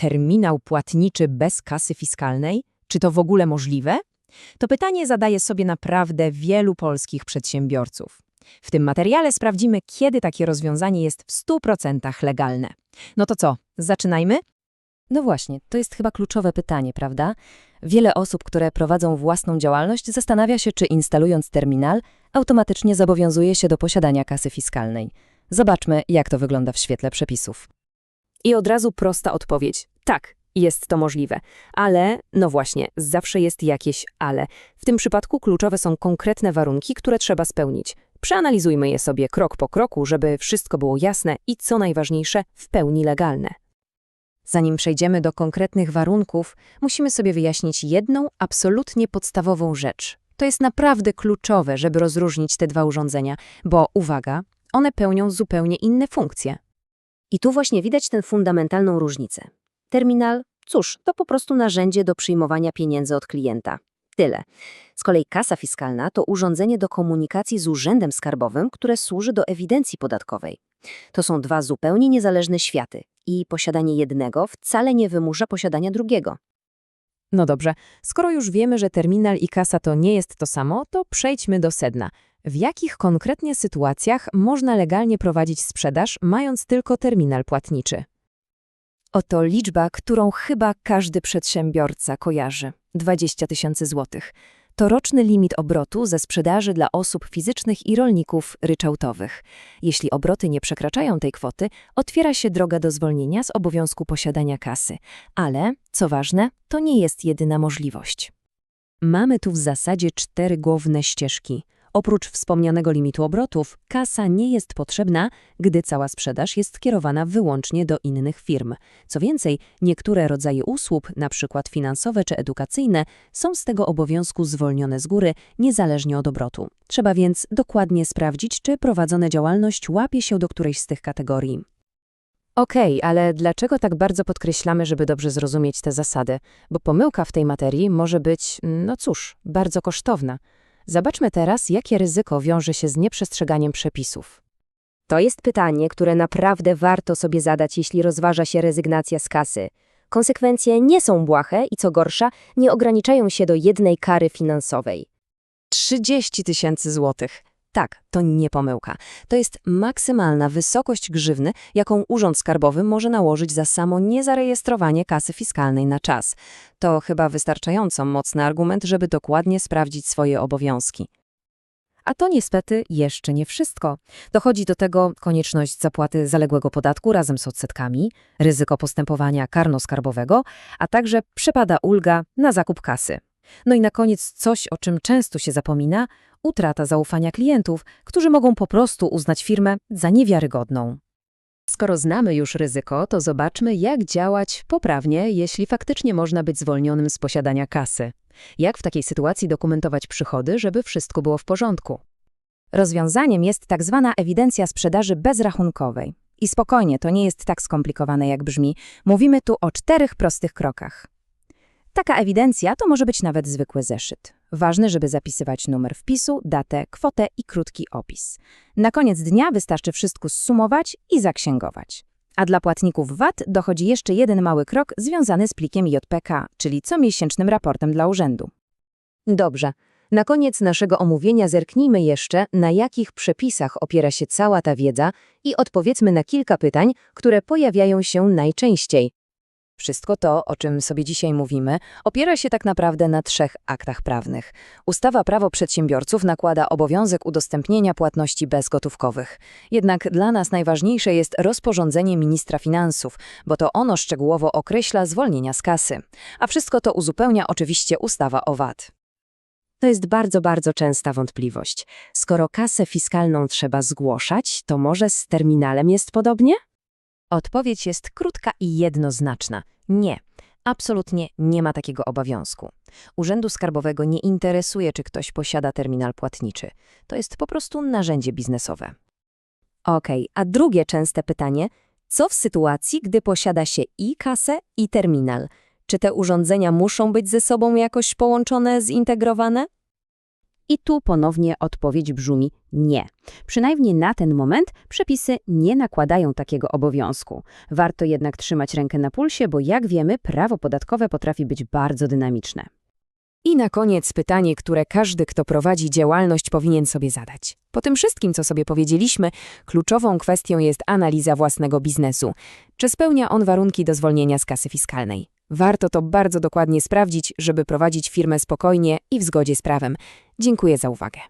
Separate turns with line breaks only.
terminał płatniczy bez kasy fiskalnej? Czy to w ogóle możliwe? To pytanie zadaje sobie naprawdę wielu polskich przedsiębiorców. W tym materiale sprawdzimy, kiedy takie rozwiązanie jest w 100% legalne. No to co, zaczynajmy?
No właśnie, to jest chyba kluczowe pytanie, prawda? Wiele osób, które prowadzą własną działalność, zastanawia się, czy instalując terminal, automatycznie zobowiązuje się do posiadania kasy fiskalnej. Zobaczmy, jak to wygląda w świetle przepisów.
I od razu prosta odpowiedź. Tak, jest to możliwe. Ale, no właśnie, zawsze jest jakieś ale. W tym przypadku kluczowe są konkretne warunki, które trzeba spełnić. Przeanalizujmy je sobie krok po kroku, żeby wszystko było jasne i, co najważniejsze, w pełni legalne.
Zanim przejdziemy do konkretnych warunków, musimy sobie wyjaśnić jedną absolutnie podstawową rzecz. To jest naprawdę kluczowe, żeby rozróżnić te dwa urządzenia, bo uwaga, one pełnią zupełnie inne funkcje.
I tu właśnie widać tę fundamentalną różnicę. Terminal, cóż, to po prostu narzędzie do przyjmowania pieniędzy od klienta. Tyle. Z kolei kasa fiskalna to urządzenie do komunikacji z urzędem skarbowym, które służy do ewidencji podatkowej. To są dwa zupełnie niezależne światy i posiadanie jednego wcale nie wymusza posiadania drugiego.
No dobrze, skoro już wiemy, że terminal i kasa to nie jest to samo, to przejdźmy do sedna. W jakich konkretnie sytuacjach można legalnie prowadzić sprzedaż, mając tylko terminal płatniczy?
Oto liczba, którą chyba każdy przedsiębiorca kojarzy. 20 tysięcy złotych. To roczny limit obrotu ze sprzedaży dla osób fizycznych i rolników ryczałtowych. Jeśli obroty nie przekraczają tej kwoty, otwiera się droga do zwolnienia z obowiązku posiadania kasy. Ale, co ważne, to nie jest jedyna możliwość.
Mamy tu w zasadzie cztery główne ścieżki. Oprócz wspomnianego limitu obrotów, kasa nie jest potrzebna, gdy cała sprzedaż jest kierowana wyłącznie do innych firm. Co więcej, niektóre rodzaje usług, np. finansowe czy edukacyjne, są z tego obowiązku zwolnione z góry, niezależnie od obrotu. Trzeba więc dokładnie sprawdzić, czy prowadzona działalność łapie się do którejś z tych kategorii. Okej, ale dlaczego tak bardzo podkreślamy, żeby dobrze zrozumieć te zasady? Bo pomyłka w tej materii może być, no cóż, bardzo kosztowna. Zobaczmy teraz, jakie ryzyko wiąże się z nieprzestrzeganiem przepisów.
To jest pytanie, które naprawdę warto sobie zadać, jeśli rozważa się rezygnacja z kasy. Konsekwencje nie są błahe i co gorsza, nie ograniczają się do jednej kary finansowej.
30 tysięcy złotych. Tak, to nie pomyłka. To jest maksymalna wysokość grzywny, jaką Urząd Skarbowy może nałożyć za samo niezarejestrowanie kasy fiskalnej na czas. To chyba wystarczająco mocny argument, żeby dokładnie sprawdzić swoje obowiązki. A to niestety jeszcze nie wszystko. Dochodzi do tego konieczność zapłaty zaległego podatku razem z odsetkami, ryzyko postępowania karno-skarbowego, a także przypada ulga na zakup kasy. No i na koniec coś, o czym często się zapomina, utrata zaufania klientów, którzy mogą po prostu uznać firmę za niewiarygodną. Skoro znamy już ryzyko, to zobaczmy, jak działać poprawnie, jeśli faktycznie można być zwolnionym z posiadania kasy. Jak w takiej sytuacji dokumentować przychody, żeby wszystko było w porządku? Rozwiązaniem jest tak zwana ewidencja sprzedaży bezrachunkowej. I spokojnie, to nie jest tak skomplikowane, jak brzmi. Mówimy tu o czterech prostych krokach. Taka ewidencja to może być nawet zwykły zeszyt. Ważne, żeby zapisywać numer wpisu, datę, kwotę i krótki opis. Na koniec dnia wystarczy wszystko zsumować i zaksięgować. A dla płatników VAT dochodzi jeszcze jeden mały krok związany z plikiem JPK, czyli comiesięcznym raportem dla urzędu. Dobrze. Na koniec naszego omówienia zerknijmy jeszcze, na jakich przepisach opiera się cała ta wiedza i odpowiedzmy na kilka pytań, które pojawiają się najczęściej. Wszystko to, o czym sobie dzisiaj mówimy, opiera się tak naprawdę na trzech aktach prawnych. Ustawa Prawo Przedsiębiorców nakłada obowiązek udostępnienia płatności bezgotówkowych. Jednak dla nas najważniejsze jest rozporządzenie ministra finansów, bo to ono szczegółowo określa zwolnienia z kasy. A wszystko to uzupełnia oczywiście ustawa o VAT. To jest bardzo, bardzo częsta wątpliwość. Skoro kasę fiskalną trzeba zgłaszać, to może z terminalem jest podobnie? Odpowiedź jest krótka i jednoznaczna. Nie. Absolutnie nie ma takiego obowiązku. Urzędu Skarbowego nie interesuje, czy ktoś posiada terminal płatniczy. To jest po prostu narzędzie biznesowe. Okej, a drugie częste pytanie, co w sytuacji, gdy posiada się i kasę, i terminal? Czy te urządzenia muszą być ze sobą jakoś połączone, zintegrowane?
I tu ponownie odpowiedź brzmi nie. Przynajmniej na ten moment przepisy nie nakładają takiego obowiązku. Warto jednak trzymać rękę na pulsie, bo jak wiemy, prawo podatkowe potrafi być bardzo dynamiczne.
I na koniec pytanie, które każdy, kto prowadzi działalność, powinien sobie zadać. Po tym wszystkim, co sobie powiedzieliśmy, kluczową kwestią jest analiza własnego biznesu. Czy spełnia on warunki do zwolnienia z kasy fiskalnej? Warto to bardzo dokładnie sprawdzić, żeby prowadzić firmę spokojnie i w zgodzie z prawem. Dziękuję za uwagę.